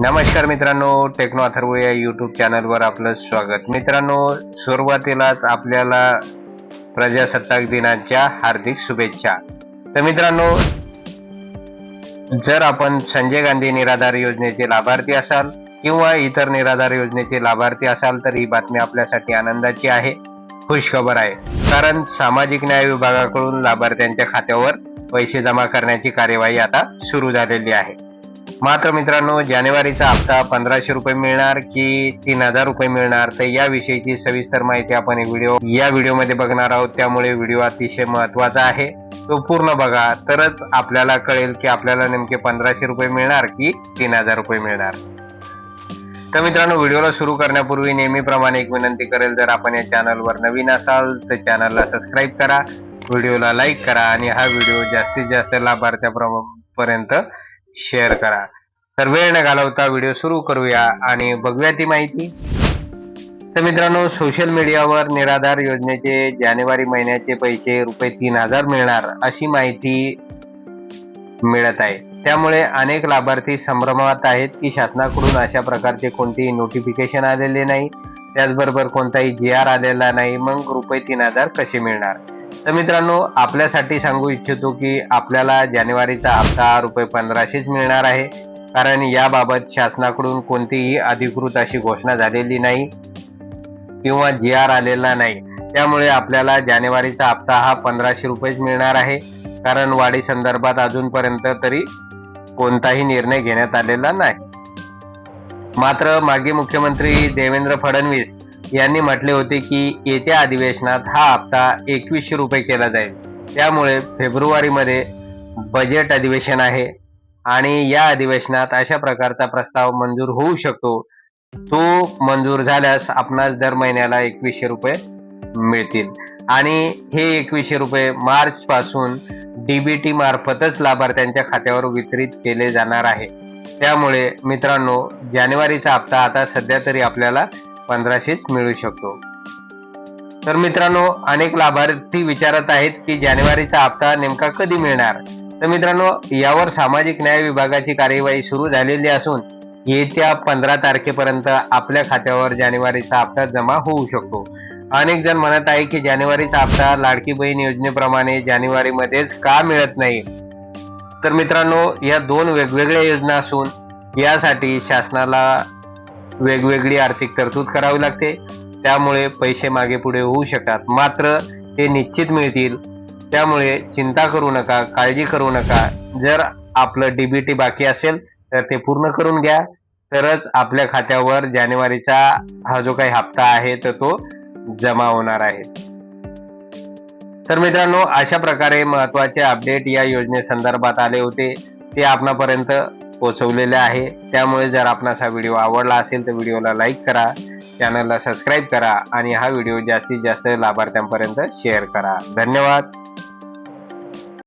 नमस्कार मित्रांनो टेक्नो अथर्व या युट्यूब चॅनलवर आपलं स्वागत. मित्रांनो सुरुवातीलाच आपल्याला प्रजासत्ताक दिनाच्या हार्दिक शुभेच्छा. तर मित्रांनो जर आपण संजय गांधी निराधार योजनेचे लाभार्थी असाल किंवा इतर निराधार योजनेचे लाभार्थी असाल तर ही बातमी आपल्यासाठी आनंदाची आहे खुशखबर आहे. कारण सामाजिक न्याय विभागाकडून लाभार्थ्यांच्या खात्यावर पैसे जमा करण्याची कार्यवाही आता सुरू झालेली आहे. मात्र मित्रांनो जानेवारीचा हप्ता पंधराशे रुपये मिळणार की तीन हजार रुपये मिळणार? तर याविषयीची सविस्तर माहिती आपण व्हिडिओ या व्हिडिओमध्ये बघणार आहोत. त्यामुळे व्हिडिओ अतिशय महत्त्वाचा आहे. तो पूर्ण बघा. तरच आपल्याला कळेल की आपल्याला नेमके पंधराशे रुपये मिळणार की तीन हजार रुपये मिळणार. तर मित्रांनो व्हिडिओला सुरू करण्यापूर्वी नेहमीप्रमाणे एक विनंती करेल जर आपण या चॅनलवर नवीन असाल तर चॅनलला सबस्क्राईब करा व्हिडिओला लाईक करा आणि हा व्हिडिओ जास्तीत जास्त लाभार्थ्यापर्यंत शेअर करा. तर वेळ न घालवता व्हिडिओ सुरू करूया आणि बघूया ती माहिती. तर मित्रांनो सोशल मीडियावर निराधार योजनेचे जानेवारी महिन्याचे पैसे रुपये तीन हजार मिळणार अशी माहिती मिळत आहे. त्यामुळे अनेक लाभार्थी संभ्रमात आहेत की शासनाकडून अशा प्रकारचे कोणतेही नोटिफिकेशन आलेले नाही. त्याचबरोबर कोणताही जी आर आलेला नाही. मग रुपये तीन हजार कसे मिळणार? तर मित्रांनो आपल्यासाठी सांगू इच्छितो की आपल्याला जानेवारीचा हप्ता रुपये पंधराशेच मिळणार आहे. कारण याबाबत शासनाकडून कोणतीही अधिकृत अशी घोषणा झालेली नाही किंवा जी आर आलेला नाही. त्यामुळे आपल्याला जानेवारीचा हप्ता हा पंधराशे रुपयेच मिळणार आहे. कारण वाढी संदर्भात अजूनपर्यंत तरी कोणताही निर्णय घेण्यात आलेला नाही. मात्र मागे मुख्यमंत्री देवेंद्र फडणवीस यांनी म्हटले होते की येत्या अधिवेशनात हा हप्ता एकवीसशे रुपये केला जाईल. त्यामुळे फेब्रुवारीमध्ये बजेट अधिवेशन आहे आणि या अधिवेशनात अशा प्रकारचा प्रस्ताव मंजूर होऊ शकतो. तो मंजूर झाल्यास आपणास दर महिन्याला एकवीसशे रुपये मिळतील. आणि हे एकवीसशे रुपये मार्च पासून डीबीटी मार्फतच लाभार्थ्यांच्या खात्यावर वितरित केले जाणार आहे. त्यामुळे मित्रांनो जानेवारीचा हप्ता आता सध्या तरी आपल्याला पंधराशेच मिळू शकतो. तर मित्रांनो अनेक लाभार्थी विचारत आहेत की जानेवारीचा हप्ता नेमका कधी मिळणार? तर मित्रांनो यावर सामाजिक न्याय विभागाची कार्यवाही सुरू झालेली असून येत्या पंधरा तारखेपर्यंत आपल्या खात्यावर जानेवारीचा हप्ता जमा होऊ शकतो. अनेक जण म्हणत आहे की जानेवारीचा हप्ता लाडकी बहीण योजनेप्रमाणे जानेवारीमध्येच का मिळत नाही? तर मित्रांनो या दोन वेगवेगळ्या योजना असून यासाठी शासनाला वेगवेगळी आर्थिक तरतूद करावी लागते. त्यामुळे पैसे मागे पुढे होऊ शकतात. मात्र ते निश्चित मिळतील. त्यामुळे चिंता करू नका काळजी करू नका. जर आपलं डीबीटी बाकी असेल तर ते पूर्ण करून घ्या. तरच आपल्या खात्यावर जानेवारीचा हा जो काही हप्ता आहे तर तो जमा होणार आहे. तर मित्रांनो अशा प्रकारे महत्त्वाचे अपडेट या योजनेसंदर्भात आले होते. ते आपणापर्यंत पोहोचवलेले आहे. त्यामुळे जर आपणास हा व्हिडिओ आवडला असेल तर व्हिडिओला लाईक करा चॅनलला सबस्क्राईब करा आणि हा व्हिडिओ जास्तीत जास्त लाभार्थ्यांपर्यंत शेअर करा. धन्यवाद.